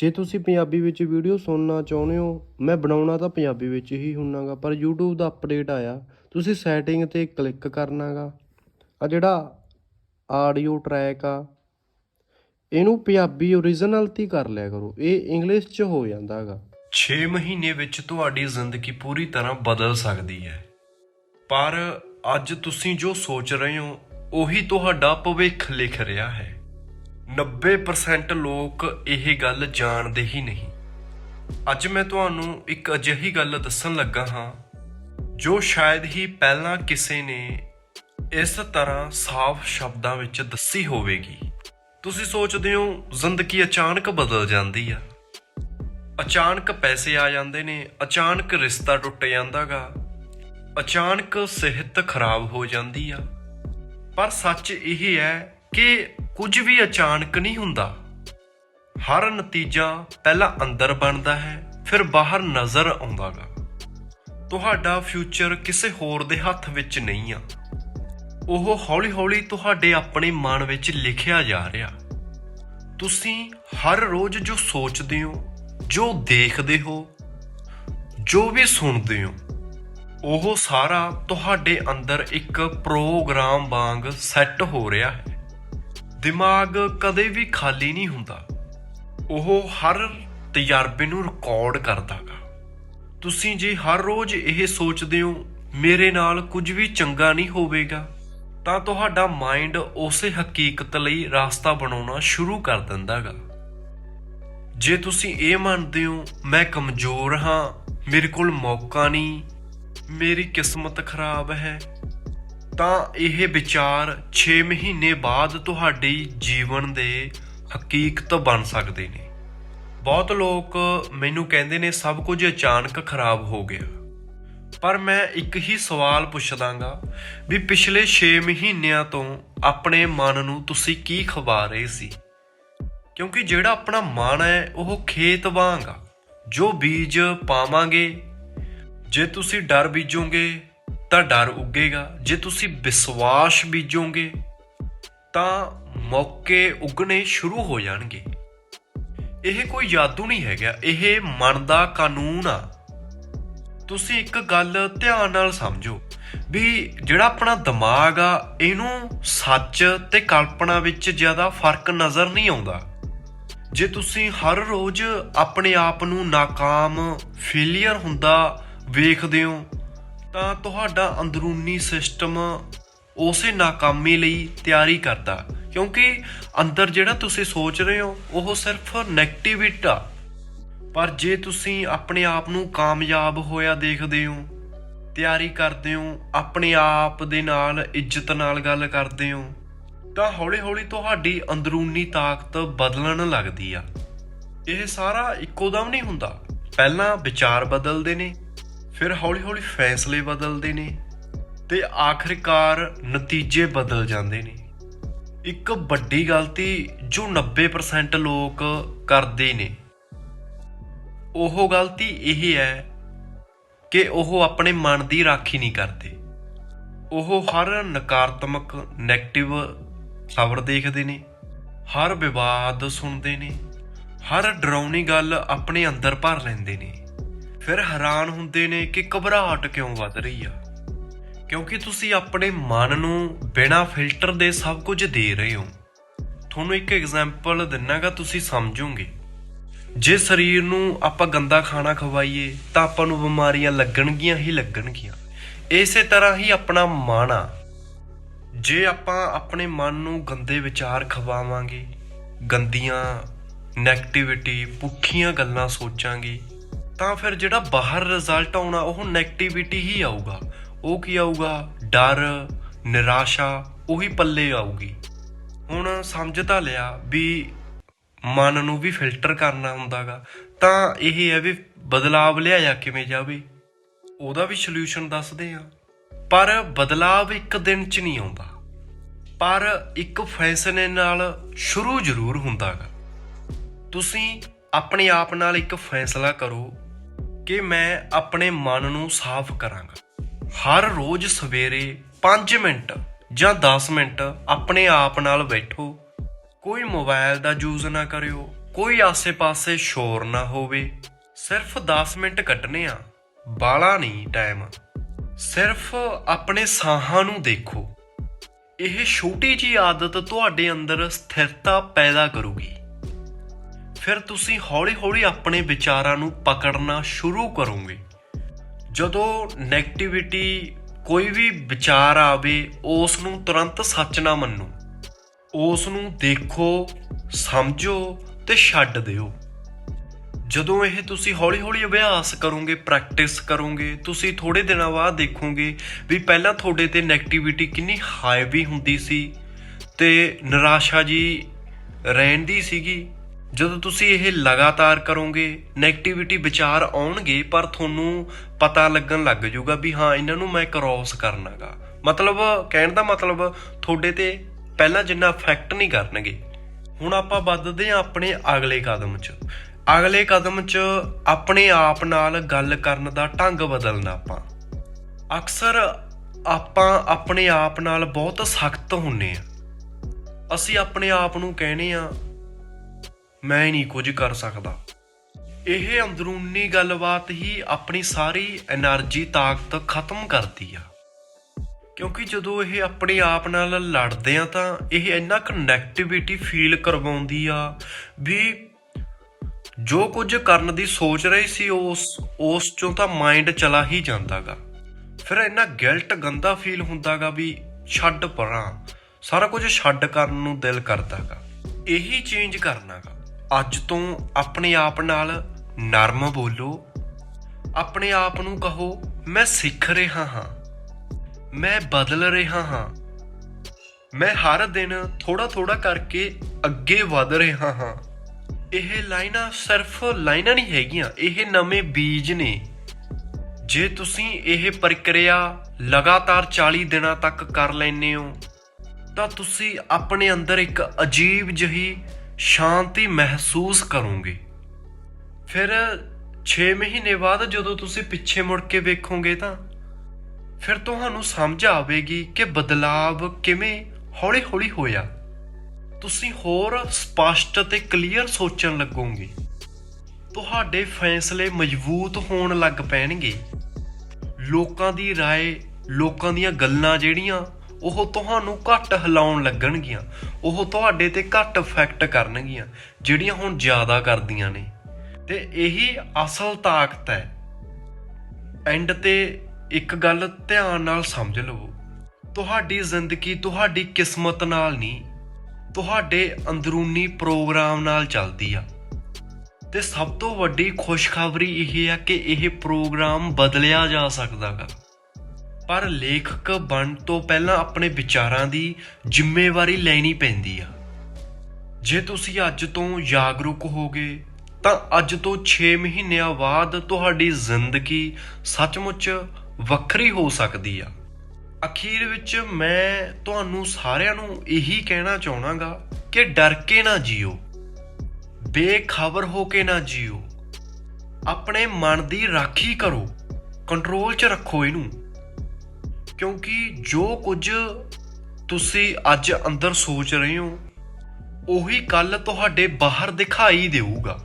ਜੇ ਤੁਸੀਂ ਪੰਜਾਬੀ ਵਿੱਚ ਵੀਡੀਓ ਸੁਣਨਾ ਚਾਹੁੰਦੇ ਹੋ, ਮੈਂ ਬਣਾਉਣਾ ਤਾਂ ਪੰਜਾਬੀ ਵਿੱਚ ਹੀ ਹੁੰਨਾਗਾ, ਪਰ YouTube ਦਾ ਅਪਡੇਟ ਆਇਆ। ਤੁਸੀਂ ਸੈਟਿੰਗ ਤੇ ਕਲਿੱਕ ਕਰਨਾਗਾ। ਆ ਜਿਹੜਾ ਆਡੀਓ ਟਰੈਕ ਆ, ਇਹਨੂੰ ਪੰਜਾਬੀ ਓਰੀਜਨਲ ਤੇ ਕਰ ਲਿਆ ਕਰੋ। ਇਹ ਇੰਗਲਿਸ਼ 'ਚ ਹੋ ਜਾਂਦਾ ਜਾਂਦਾਗਾ। 6 ਮਹੀਨੇ ਵਿੱਚ ਤੁਹਾਡੀ ਜ਼ਿੰਦਗੀ ਪੂਰੀ ਤਰ੍ਹਾਂ ਬਦਲ ਸਕਦੀ ਹੈ। ਪਰ ਅੱਜ ਤੁਸੀਂ ਜੋ ਸੋਚ ਰਹੇ ਹੋ, ਉਹੀ ਤੁਹਾਡਾ ਭਵਿੱਖ ਲਿਖ ਰਿਹਾ ਹੈ। 90% ਲੋਕ ਇਹ ਗੱਲ ਜਾਣਦੇ ਹੀ ਨਹੀਂ। ਅੱਜ ਮੈਂ ਤੁਹਾਨੂੰ ਇੱਕ ਅਜਿਹੀ ਗੱਲ ਦੱਸਣ ਲੱਗਾ ਹਾਂ, ਜੋ ਸ਼ਾਇਦ ਹੀ ਪਹਿਲਾਂ ਕਿਸੇ ਨੇ ਇਸ ਤਰ੍ਹਾਂ ਸਾਫ਼ ਸ਼ਬਦਾਂ ਵਿੱਚ ਦੱਸੀ ਹੋਵੇਗੀ। ਤੁਸੀਂ ਸੋਚਦੇ ਹੋ, ਜ਼ਿੰਦਗੀ ਅਚਾਨਕ ਬਦਲ ਜਾਂਦੀ ਆ। ਅਚਾਨਕ ਪੈਸੇ ਆ ਜਾਂਦੇ ਨੇ, ਅਚਾਨਕ ਰਿਸ਼ਤਾ ਟੁੱਟ ਜਾਂਦਾਗਾ ਅਚਾਨਕ ਸਿਹਤ ਖਰਾਬ ਹੋ ਜਾਂਦੀ ਆ। ਪਰ ਸੱਚ ਇਹ ਹੈ ਕਿ ਕੁਝ ਵੀ ਅਚਾਨਕ ਨਹੀਂ ਹੁੰਦਾ। ਹਰ ਨਤੀਜਾ ਪਹਿਲਾਂ ਅੰਦਰ ਬਣਦਾ ਹੈ, ਫਿਰ ਬਾਹਰ ਨਜ਼ਰ ਆਉਂਦਾਗਾ। ਤੁਹਾਡਾ ਫਿਊਚਰ ਕਿਸੇ ਹੋਰ ਦੇ ਹੱਥ ਵਿੱਚ ਨਹੀਂ ਆ। ਉਹ ਹੌਲੀ-ਹੌਲੀ ਤੁਹਾਡੇ ਆਪਣੇ ਮਨ ਵਿੱਚ ਲਿਖਿਆ ਜਾ ਰਿਹਾ। ਤੁਸੀਂ ਹਰ ਰੋਜ਼ ਜੋ ਸੋਚਦੇ ਹੋ, ਜੋ ਦੇਖਦੇ ਹੋ, ਜੋ ਵੀ ਸੁਣਦੇ ਹੋ, ਉਹ ਸਾਰਾ ਤੁਹਾਡੇ ਅੰਦਰ ਇੱਕ ਪ੍ਰੋਗਰਾਮ ਵਾਂਗ ਸੈੱਟ ਹੋ ਰਿਹਾ ਹੈ। ਦਿਮਾਗ ਕਦੇ ਵੀ ਖਾਲੀ ਨਹੀਂ ਹੁੰਦਾ। ਉਹ ਹਰ ਤਜਰਬੇ ਨੂੰ ਰਿਕਾਰਡ ਕਰਦਾਗਾ। ਤੁਸੀਂ ਜੇ ਹਰ ਰੋਜ਼ ਇਹ ਸੋਚਦੇ ਹੋ, ਮੇਰੇ ਨਾਲ ਕੁਝ ਵੀ ਚੰਗਾ ਨਹੀਂ ਹੋਵੇਗਾ, ਤਾਂ ਤੁਹਾਡਾ ਮਾਈਂਡ ਉਸੇ ਹਕੀਕਤ ਲਈ ਰਾਸਤਾ ਬਣਾਉਣਾ ਸ਼ੁਰੂ ਕਰ ਦਿੰਦਾਗਾ। ਜੇ ਤੁਸੀਂ ਇਹ ਮੰਨਦੇ ਹੋ, ਮੈਂ ਕਮਜ਼ੋਰ ਹਾਂ, ਮੇਰੇ ਕੋਲ ਮੌਕਾ ਨਹੀਂ, ਮੇਰੀ ਕਿਸਮਤ ਖਰਾਬ ਹੈ ਤਾਂ ਇਹ ਵਿਚਾਰ 6 ਮਹੀਨੇ ਬਾਅਦ ਤੁਹਾਡੀ ਜੀਵਨ ਦੇ ਹਕੀਕਤ ਬਣ ਸਕਦੇ ਨੇ। ਬਹੁਤ ਲੋਕ ਮੈਨੂੰ ਕਹਿੰਦੇ ਨੇ ਸਭ ਕੁਝ ਅਚਾਨਕ ਖਰਾਬ ਹੋ ਗਿਆ। ਪਰ ਮੈਂ ਇੱਕ ਹੀ ਸਵਾਲ ਪੁੱਛਦਾਗਾ ਵੀ ਪਿਛਲੇ 6 ਮਹੀਨਿਆਂ ਤੋਂ ਆਪਣੇ ਮਨ ਨੂੰ ਤੁਸੀਂ ਕੀ ਖਵਾ ਰਹੇ ਸੀ? ਕਿਉਂਕਿ ਜਿਹੜਾ ਆਪਣਾ ਮਨ ਹੈ, ਉਹ ਖੇਤ ਵਾਂਗ ਜੋ ਬੀਜ ਪਾਵਾਂਗੇ, ਜੇ ਤੁਸੀਂ ਡਰ ਬੀਜੋਗੇ ਤਾਂ ਡਰ ਉੱਗੇਗਾ। ਜੇ ਤੁਸੀਂ ਵਿਸ਼ਵਾਸ ਬੀਜੋਗੇ, ਤਾਂ ਮੌਕੇ ਉੱਗਣੇ ਸ਼ੁਰੂ ਹੋ ਜਾਣਗੇ। ਇਹ ਕੋਈ ਜਾਦੂ ਨਹੀਂ ਹੈਗਾ। ਇਹ ਮਨ ਦਾ ਕਾਨੂੰਨ ਆ। ਤੁਸੀਂ ਇੱਕ ਗੱਲ ਧਿਆਨ ਨਾਲ ਸਮਝੋ ਵੀ ਜਿਹੜਾ ਆਪਣਾ ਦਿਮਾਗ ਆ, ਇਹਨੂੰ ਸੱਚ ਤੇ ਕਲਪਨਾ ਵਿੱਚ ਜ਼ਿਆਦਾ ਫ਼ਰਕ ਨਜ਼ਰ ਨਹੀਂ ਆਉਂਦਾ। ਜੇ ਤੁਸੀਂ ਹਰ ਰੋਜ਼ ਆਪਣੇ ਆਪ ਨੂੰ ਨਾਕਾਮ ਫੇਲਿਅਰ ਹੁੰਦਾ ਵੇਖਦੇ ਹੋ ਤਾਂ ਤੁਹਾਡਾ ਅੰਦਰੂਨੀ ਸਿਸਟਮ ਉਸੇ ਨਾਕਾਮੀ ਲਈ ਤਿਆਰੀ ਕਰਦਾ, ਕਿਉਂਕਿ ਅੰਦਰ ਜਿਹੜਾ ਤੁਸੀਂ ਸੋਚ ਰਹੇ ਹੋ, ਉਹ ਸਿਰਫ 네ਗੇਟਿਵਿਟੀ ਆ। ਪਰ ਜੇ ਤੁਸੀਂ ਆਪਣੇ ਆਪ ਨੂੰ ਕਾਮਯਾਬ ਹੋਇਆ ਦੇਖਦੇ ਹੋ, ਤਿਆਰੀ ਕਰਦੇ ਹੋ, ਆਪਣੇ ਆਪ ਦੇ ਨਾਲ ਇੱਜ਼ਤ ਨਾਲ ਗੱਲ ਕਰਦੇ ਹੋ, ਤਾਂ ਹੌਲੀ-ਹੌਲੀ ਤੁਹਾਡੀ ਅੰਦਰੂਨੀ ਤਾਕਤ ਬਦਲਣ ਲੱਗਦੀ ਆ। ਇਹ ਸਾਰਾ ਇੱਕੋ ਦਮ ਨਹੀਂ ਹੁੰਦਾ। ਪਹਿਲਾਂ ਵਿਚਾਰ ਬਦਲਦੇ ਨੇ ਫਿਰ ਹੌਲੀ-ਹੌਲੀ ਫੈਸਲੇ ਬਦਲਦੇ ਨੇ ਤੇ ਆਖਿਰਕਾਰ ਨਤੀਜੇ ਬਦਲ ਜਾਂਦੇ ਨੇ। ਇੱਕ ਵੱਡੀ ਗਲਤੀ ਜੋ 90% ਲੋਕ ਕਰਦੇ ਨੇ, ਉਹ ਗਲਤੀ ਇਹ ਹੈ ਕਿ ਉਹ ਆਪਣੇ ਮਨ ਦੀ ਰਾਖੀ ਨਹੀਂ ਕਰਦੇ। ਉਹ ਹਰ ਨਕਾਰਾਤਮਕ 네ਗੇਟਿਵ ਖਬਰ ਦੇਖਦੇ ਨੇ, ਹਰ ਵਿਵਾਦ ਸੁਣਦੇ ਨੇ, ਹਰ ਡਰਾਉਣੀ ਗੱਲ ਆਪਣੇ ਅੰਦਰ ਭਰ ਲੈਂਦੇ ਨੇ। ਫਿਰ ਹੈਰਾਨ ਹੁੰਦੇ ਨੇ ਕਿ ਘਬਰਾਹਟ ਕਿਉਂ ਵੱਧ ਰਹੀ ਆ? ਕਿਉਂਕਿ ਤੁਸੀਂ ਆਪਣੇ ਮਨ ਨੂੰ ਬਿਨਾਂ ਫਿਲਟਰ ਦੇ ਸਭ ਕੁਝ ਦੇ ਰਹੇ ਹੋ। ਤੁਹਾਨੂੰ ਇੱਕ ਐਗਜ਼ਾਮਪਲ ਦਿੰਨਾਗਾ, ਤੁਸੀਂ ਸਮਝੋਗੇ। ਜੇ ਸਰੀਰ ਨੂੰ ਆਪਾਂ ਗੰਦਾ ਖਾਣਾ ਖਵਾਈਏ, ਤਾਂ ਆਪਾਂ ਨੂੰ ਬਿਮਾਰੀਆਂ ਲੱਗਣਗੀਆਂ ਹੀ ਲੱਗਣਗੀਆਂ। ਇਸੇ ਤਰ੍ਹਾਂ ਹੀ ਆਪਣਾ ਮਨ ਆ। ਜੇ ਆਪਾਂ ਆਪਣੇ ਮਨ ਨੂੰ ਗੰਦੇ ਵਿਚਾਰ ਖਵਾਵਾਂਗੇ, ਗੰਦੀਆਂ 네ਗੇਟਿਵਿਟੀ ਪੁੱਠੀਆਂ ਗੱਲਾਂ ਸੋਚਾਂਗੇ ਤਾਂ ਫਿਰ ਜਿਹੜਾ ਬਾਹਰ ਰਿਜ਼ਲਟ ਆਉਣਾ, ਉਹ 네ਗੇਟਿਵਿਟੀ ਹੀ ਆਊਗਾ। ਉਹ ਕੀ ਆਊਗਾ? ਡਰ, ਨਿਰਾਸ਼ਾ, ਉਹੀ ਪੱਲੇ ਆਊਗੀ। ਹੁਣ ਸਮਝ ਤਾਂ ਲਿਆ ਵੀ ਮਨ ਨੂੰ ਵੀ ਫਿਲਟਰ ਕਰਨਾ ਹੁੰਦਾਗਾ। ਤਾਂ ਇਹ ਹੈ ਵੀ ਬਦਲਾਵ ਲਿਆਇਆ ਕਿਵੇਂ ਜਾਵੇ। ਉਹਦਾ ਵੀ ਸੋਲੂਸ਼ਨ ਦੱਸਦੇ ਆ ਪਰ ਬਦਲਾਵ ਇੱਕ ਦਿਨ ਚ ਨਹੀਂ ਆਉਂਦਾ। ਪਰ ਇੱਕ ਫੈਸਲੇ ਨਾਲ ਸ਼ੁਰੂ ਜ਼ਰੂਰ ਹੁੰਦਾਗਾ। ਤੁਸੀਂ ਆਪਣੇ ਆਪ ਨਾਲ ਇੱਕ ਫੈਸਲਾ ਕਰੋ ਕਿ ਮੈਂ ਆਪਣੇ ਮਨ ਨੂੰ ਸਾਫ਼ ਕਰਾਂਗਾ। ਹਰ ਰੋਜ਼ ਸਵੇਰੇ 5 ਮਿੰਟ ਜਾਂ 10 ਮਿੰਟ ਆਪਣੇ ਆਪ ਨਾਲ ਬੈਠੋ। ਕੋਈ ਮੋਬਾਈਲ ਦਾ ਯੂਜ਼ ਨਾ ਕਰਿਓ, ਕੋਈ ਆਸੇ-ਪਾਸੇ ਸ਼ੋਰ ਨਾ ਹੋਵੇ। ਸਿਰਫ 10 ਮਿੰਟ ਕੱਢਣੇ ਆ ਬਾਲਾ ਨਹੀਂ ਟਾਈਮ ਸਿਰਫ ਆਪਣੇ ਸਾਹਾਂ ਨੂੰ ਦੇਖੋ। ਇਹ ਛੋਟੀ ਜੀ ਆਦਤ ਤੁਹਾਡੇ ਅੰਦਰ ਸਥਿਰਤਾ ਪੈਦਾ ਕਰੂਗੀ। ਫਿਰ ਤੁਸੀਂ ਹੌਲੀ-ਹੌਲੀ ਆਪਣੇ ਵਿਚਾਰਾਂ ਨੂੰ ਪਕੜਨਾ ਸ਼ੁਰੂ ਕਰੋਗੇ। ਜਦੋਂ 네ਗੇਟਿਵਿਟੀ ਕੋਈ ਵੀ ਵਿਚਾਰ ਆਵੇ ਉਸ ਨੂੰ ਤੁਰੰਤ ਸੱਚ ਨਾ ਮੰਨੋ। ਉਸ ਨੂੰ ਦੇਖੋ, ਸਮਝੋ ਤੇ ਛੱਡ ਦਿਓ। ਜਦੋਂ ਇਹ ਤੁਸੀਂ ਹੌਲੀ-ਹੌਲੀ ਅਭਿਆਸ ਕਰੋਗੇ ਪ੍ਰੈਕਟਿਸ ਕਰੋਗੇ, ਤੁਸੀਂ ਥੋੜੇ ਦਿਨਾਂ ਬਾਅਦ ਦੇਖੋਗੇ ਵੀ ਪਹਿਲਾਂ ਤੁਹਾਡੇ ਤੇ 네ਗੇਟਿਵਿਟੀ ਕਿੰਨੀ ਹਾਈ ਵੀ ਹੁੰਦੀ ਸੀ ਤੇ ਨਿਰਾਸ਼ਾ ਜੀ ਰਹਿੰਦੀ ਸੀਗੀ। ਜਦੋਂ ਤੁਸੀਂ ਇਹ ਲਗਾਤਾਰ ਕਰੋਗੇ 네ਗੇਟਿਵਿਟੀ ਵਿਚਾਰ ਆਉਣਗੇ, ਪਰ ਤੁਹਾਨੂੰ ਪਤਾ ਲੱਗਣ ਲੱਗ ਜਾਊਗਾ ਵੀ ਹਾਂ, ਇਹਨਾਂ ਨੂੰ ਮੈਂ ਕ੍ਰੋਸ ਕਰਨਾਗਾ। ਮਤਲਬ, ਕਹਿਣ ਦਾ ਮਤਲਬ, ਤੁਹਾਡੇ ਤੇ ਪਹਿਲਾਂ ਜਿੰਨਾ ਇਫੈਕਟ ਨਹੀਂ ਕਰਨਗੇ, ਹੁਣ ਆਪਾਂ ਵੱਧਦੇ ਹਾਂ ਆਪਣੇ ਅਗਲੇ ਕਦਮ 'ਚ। ਅਗਲੇ ਕਦਮ 'ਚ ਆਪਣੇ ਆਪ ਨਾਲ ਗੱਲ ਕਰਨ ਦਾ ਢੰਗ ਬਦਲਣਾ ਆਪਾਂ। ਅਕਸਰ ਆਪਾਂ ਆਪਣੇ ਆਪ ਨਾਲ ਬਹੁਤ ਸਖਤ ਹੁੰਨੇ ਆ। ਅਸੀਂ ਆਪਣੇ ਆਪ ਨੂੰ ਕਹਿੰਦੇ ਆ ਮੈਂ ਨਹੀਂ ਕੁਝ ਕਰ ਸਕਦਾ। ਇਹ ਅੰਦਰੂਨੀ ਗੱਲਬਾਤ ਹੀ ਆਪਣੀ ਸਾਰੀ એનર્ਜੀ ਤਾਕਤ ਖਤਮ ਕਰਦੀ ਆ। ਕਿਉਂਕਿ ਜਦੋਂ ਇਹ ਆਪਣੇ ਆਪ ਨਾਲ ਲੜਦੇ ਆ ਤਾਂ ਇਹ ਇੰਨਾ ਕੁ ਨੈਗੇਟਿਵਿਟੀ ਫੀਲ ਕਰਵਾਉਂਦੀ ਆ ਵੀ ਜੋ ਕੁਝ ਕਰਨ ਦੀ ਸੋਚ ਰਹੀ ਸੀ, ਉਸ ਉਸ ਚੋਂ ਤਾਂ ਮਾਈਂਡ ਚਲਾ ਹੀ ਜਾਂਦਾਗਾ। ਫਿਰ ਇੰਨਾ ਗਿਲਟ ਗੰਦਾ ਫੀਲ ਹੁੰਦਾਗਾ ਵੀ ਛੱਡ ਪਰਾਂ। ਸਾਰਾ ਕੁਝ ਛੱਡ ਕਰਨ ਨੂੰ ਦਿਲ ਕਰਦਾਗਾ। ਇਹੀ ਚੇਂਜ ਕਰਨਾਗਾ। ਅੱਜ ਤੋਂ ਆਪਣੇ ਆਪ ਨਾਲ ਨਰਮ ਬੋਲੋ। ਆਪਣੇ ਆਪ ਨੂੰ ਕਹੋ, ਮੈਂ ਸਿੱਖ ਰਿਹਾ ਹਾਂ। ਮੈਂ ਬਦਲ ਰਿਹਾ ਹਾਂ। ਮੈਂ ਹਰ ਦਿਨ ਥੋੜਾ ਥੋੜਾ ਕਰਕੇ ਅੱਗੇ ਵਧ ਰਿਹਾ ਹਾਂ। ਇਹ ਲਾਈਨਾਂ ਸਿਰਫ ਲਾਈਨਾਂ ਨਹੀਂ ਹੈਗੀਆਂ, ਇਹ ਨਵੇਂ ਬੀਜ ਨੇ। ਜੇ ਤੁਸੀਂ ਇਹ ਪ੍ਰਕਿਰਿਆ ਲਗਾਤਾਰ 40 ਦਿਨਾਂ ਤੱਕ ਕਰ ਲੈਂਦੇ ਹੋ, ਤਾਂ ਤੁਸੀਂ ਆਪਣੇ ਅੰਦਰ ਇੱਕ ਅਜੀਬ ਜਹੀ ਸ਼ਾਂਤੀ ਮਹਿਸੂਸ ਕਰੋਗੇ ਫਿਰ 6 ਮਹੀਨੇ ਬਾਅਦ ਜਦੋਂ ਤੁਸੀਂ ਪਿੱਛੇ ਮੁੜ ਕੇ ਵੇਖੋਗੇ ਤਾਂ ਫਿਰ ਤੁਹਾਨੂੰ ਸਮਝ ਆਵੇਗੀ ਕਿ ਬਦਲਾਵ ਕਿਵੇਂ ਹੌਲੀ-ਹੌਲੀ ਹੋਇਆ ਤੁਸੀਂ ਹੋਰ ਸਪਸ਼ਟ ਤੇ ਕਲੀਅਰ ਸੋਚਣ ਲੱਗੋਗੇ ਤੁਹਾਡੇ ਫੈਸਲੇ ਮਜ਼ਬੂਤ ਹੋਣ ਲੱਗ ਪੈਣਗੇ ਲੋਕਾਂ ਦੀ رائے ਲੋਕਾਂ ਦੀਆਂ ਗੱਲਾਂ ਜਿਹੜੀਆਂ ਉਹ ਤੁਹਾਨੂੰ ਘੱਟ ਹਿਲਾਉਣ ਲੱਗਣਗੀਆਂ। ਉਹ ਤੁਹਾਡੇ ਤੇ ਘੱਟ ਇਫੈਕਟ ਕਰਨਗੀਆਂ, ਜਿਹੜੀਆਂ ਹੁਣ ਜ਼ਿਆਦਾ ਕਰਦੀਆਂ ਨੇ। ਤੇ ਇਹੀ ਅਸਲ ਤਾਕਤ ਹੈ। ਐਂਡ ਤੇ ਇੱਕ ਗੱਲ ਧਿਆਨ ਨਾਲ ਸਮਝ ਲਵੋ। ਤੁਹਾਡੀ ਜ਼ਿੰਦਗੀ ਤੁਹਾਡੀ ਕਿਸਮਤ ਨਾਲ ਨਹੀਂ, ਤੁਹਾਡੇ ਅੰਦਰੂਨੀ ਪ੍ਰੋਗਰਾਮ ਨਾਲ ਚੱਲਦੀ ਆ। ਤੇ ਸਭ ਤੋਂ ਵੱਡੀ ਖੁਸ਼ਖਬਰੀ ਇਹ ਆ ਕਿ ਇਹ ਪ੍ਰੋਗਰਾਮ ਬਦਲਿਆ ਜਾ ਸਕਦਾਗਾ ਪਰ ਲੇਖਕ ਬਣ ਤੋਂ ਪਹਿਲਾਂ ਆਪਣੇ ਵਿਚਾਰਾਂ ਦੀ ਜ਼ਿੰਮੇਵਾਰੀ ਲੈਣੀ ਪੈਂਦੀ ਆ। ਜੇ ਤੁਸੀਂ ਅੱਜ ਤੋਂ ਜਾਗਰੂਕ ਹੋਗੇ ਤਾਂ ਅੱਜ ਤੋਂ 6 ਮਹੀਨਿਆਂ ਬਾਅਦ ਤੁਹਾਡੀ ਜ਼ਿੰਦਗੀ ਸੱਚਮੁੱਚ ਵੱਖਰੀ ਹੋ ਸਕਦੀ ਆ। ਅਖੀਰ ਵਿੱਚ ਮੈਂ ਤੁਹਾਨੂੰ ਸਾਰਿਆਂ ਨੂੰ ਇਹੀ ਕਹਿਣਾ ਚਾਹਣਾਗਾ ਕਿ ਡਰ ਕੇ ਨਾ ਜੀਓ, ਬੇਖਬਰ ਹੋ ਕੇ ਨਾ ਜੀਓ। ਆਪਣੇ ਮਨ ਦੀ ਰਾਖੀ ਕਰੋ, ਕੰਟਰੋਲ 'ਚ ਰੱਖੋ ਇਹਨੂੰ। ਕਿਉਂਕਿ ਜੋ ਕੁਝ ਤੁਸੀਂ ਅੱਜ ਅੰਦਰ ਸੋਚ ਰਹੇ ਹੋ, ਉਹੀ ਕੱਲ ਤੁਹਾਡੇ ਬਾਹਰ ਦਿਖਾਈ ਦੇਊਗਾ।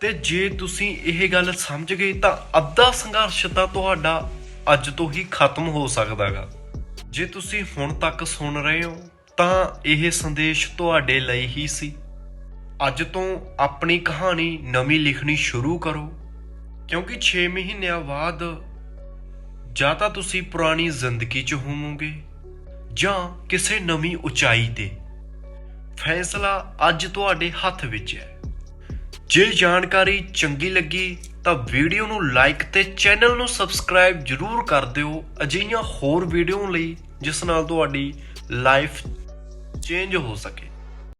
ਤੇ ਜੇ ਤੁਸੀਂ ਇਹ ਗੱਲ ਸਮਝ ਗਏ ਤਾਂ ਅੱਧਾ ਸੰਘਰਸ਼ ਤਾਂ ਤੁਹਾਡਾ ਅੱਜ ਤੋਂ ਹੀ ਖਤਮ ਹੋ ਸਕਦਾਗਾ। ਜੇ ਤੁਸੀਂ ਹੁਣ ਤੱਕ ਸੁਣ ਰਹੇ ਹੋ, ਤਾਂ ਇਹ ਸੰਦੇਸ਼ ਤੁਹਾਡੇ ਲਈ ਹੀ ਸੀ। ਅੱਜ ਤੋਂ ਆਪਣੀ ਕਹਾਣੀ ਨਵੀਂ ਲਿਖਣੀ ਸ਼ੁਰੂ ਕਰੋ, ਕਿਉਂਕਿ 6 ਮਹੀਨਿਆਂ ਬਾਅਦ ਜਾਂ ਤਾਂ ਤੁਸੀਂ ਪੁਰਾਣੀ ਜ਼ਿੰਦਗੀ 'ਚ ਹੋਵੋਗੇ, ਜਾਂ ਕਿਸੇ ਨਵੀਂ ਉਚਾਈ ਤੇ। ਫੈਸਲਾ ਅੱਜ ਤੁਹਾਡੇ ਹੱਥ ਵਿੱਚ ਹੈ। ਜੇ ਜਾਣਕਾਰੀ ਚੰਗੀ ਲੱਗੀ, ਤਾਂ ਵੀਡੀਓ ਨੂੰ ਲਾਈਕ ਤੇ ਚੈਨਲ ਨੂੰ ਸਬਸਕ੍ਰਾਈਬ ਜਰੂਰ ਕਰ ਦਿਓ। ਅਜਿਹੀਆਂ ਹੋਰ ਵੀਡੀਓ ਲਈ ਜਿਸ ਨਾਲ ਤੁਹਾਡੀ ਲਾਈਫ ਚੇਂਜ ਹੋ ਸਕੇ।